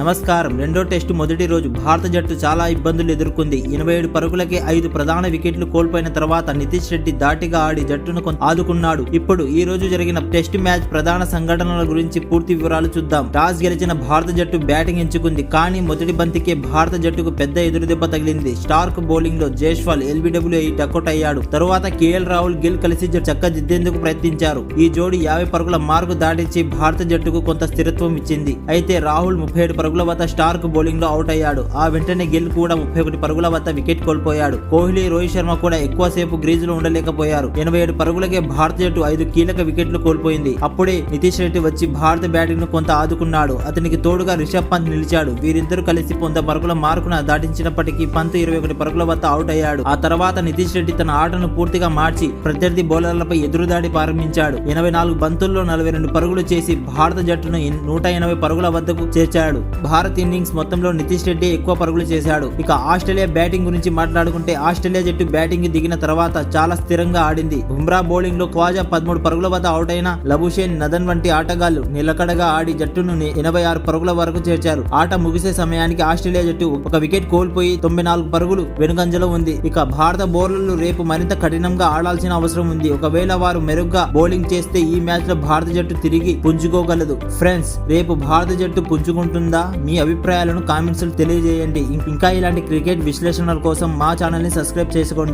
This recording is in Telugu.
నమస్కారం. రెండో టెస్టు మొదటి రోజు భారత జట్టు చాలా ఇబ్బందులు ఎదుర్కొంది. ఎనభై ఏడు పరుగులకే ఐదు ప్రధాన వికెట్లు కోల్పోయిన తర్వాత నితీష్ రెడ్డి దాటిగా ఆడి జట్టును ఆదుకున్నాడు. ఇప్పుడు ఈ రోజు జరిగిన టెస్ట్ మ్యాచ్ ప్రధాన సంఘటనల గురించి పూర్తి వివరాలు చూద్దాం. టాస్ గెలిచిన భారత జట్టు బ్యాటింగ్ ఎంచుకుంది. కానీ మొదటి బంతికే భారత జట్టుకు పెద్ద ఎదురుదెబ్బ తగిలింది. స్టార్క్ బౌలింగ్లో జైస్వాల్ ఎల్బిడబ్ల్యూ టక్అట్ అయ్యాడు. తరువాత కేఎల్ రాహుల్ గిల్ కలిసి చక్కదిద్దేందుకు ప్రయత్నించారు. ఈ జోడి యాభై పరుగుల మార్కు దాటించి భారత జట్టుకు కొంత స్థిరత్వం ఇచ్చింది. అయితే రాహుల్ ముప్పై ఏడు పరుగుల వద్ద స్టార్క్ బౌలింగ్లో అవుట్ అయ్యాడు. ఆ వెంటనే గిల్ కూడా ముప్పై ఒకటి పరుగుల వద్ద వికెట్ కోల్పోయాడు. కోహ్లీ రోహిత్ శర్మ కూడా ఎక్కువసేపు గ్రీజ్లో ఉండలేకపోయారు. ఎనభై ఏడు పరుగులకే భారత జట్టు ఐదు కీలక వికెట్లు కోల్పోయింది. అప్పుడే నితీష్ రెడ్డి వచ్చి భారత బ్యాటింగ్ను కొంత ఆదుకున్నాడు. అతనికి తోడుగా రిషబ్ పంత్ నిలిచాడు. వీరిద్దరూ కలిసి పొంద పరుగుల మార్కును దాటించినప్పటికీ పంత్ ఇరవై ఒకటి పరుగుల వద్ద అవుట్ అయ్యాడు. ఆ తర్వాత నితీష్ రెడ్డి తన ఆటను పూర్తిగా మార్చి ప్రత్యర్థి బౌలర్లపై ఎదురుదాడి ప్రారంభించాడు. ఎనభై నాలుగు బంతుల్లో నలభై రెండు పరుగులు చేసి భారత జట్టును నూట ఎనభై పరుగుల వద్దకు చేర్చాడు. భారత్ ఇన్నింగ్స్ మొత్తంలో నితీష్ రెడ్డి ఎక్కువ పరుగులు చేశాడు. ఇక ఆస్ట్రేలియా బ్యాటింగ్ గురించి మాట్లాడుకుంటే ఆస్ట్రేలియా జట్టు బ్యాటింగ్ దిగిన తర్వాత చాలా స్థిరంగా ఆడింది. బుమ్రా బౌలింగ్లో క్వాజా పదమూడు పరుగుల వద్ద అవుట్ అయిన లబుషేన్ నదన్ వంటి ఆటగాళ్ళు నిలకడగా ఆడి జట్టును ఎనభై ఆరు పరుగుల వరకు చేర్చారు. ఆట ముగిసే సమయానికి ఆస్ట్రేలియా జట్టు ఒక వికెట్ కోల్పోయి తొంభై నాలుగు పరుగులు వెనుకంజలో ఉంది. ఇక భారత బౌలర్లు రేపు మరింత కఠినంగా ఆడాల్సిన అవసరం ఉంది. ఒకవేళ వారు మెరుగ్గా బౌలింగ్ చేస్తే ఈ మ్యాచ్లో భారత జట్టు తిరిగి పుంజుకోగలదు. ఫ్రెండ్స్ రేపు భారత జట్టు పుంజుకుంటుందా? మీ అభిప్రాయాలను కామెంట్స్ తెలియజేయండి. ఇంకా ఇలాంటి క్రికెట్ విశ్లేషణల కోసం మా ఛానల్ని సబ్స్క్రైబ్ చేసుకోండి.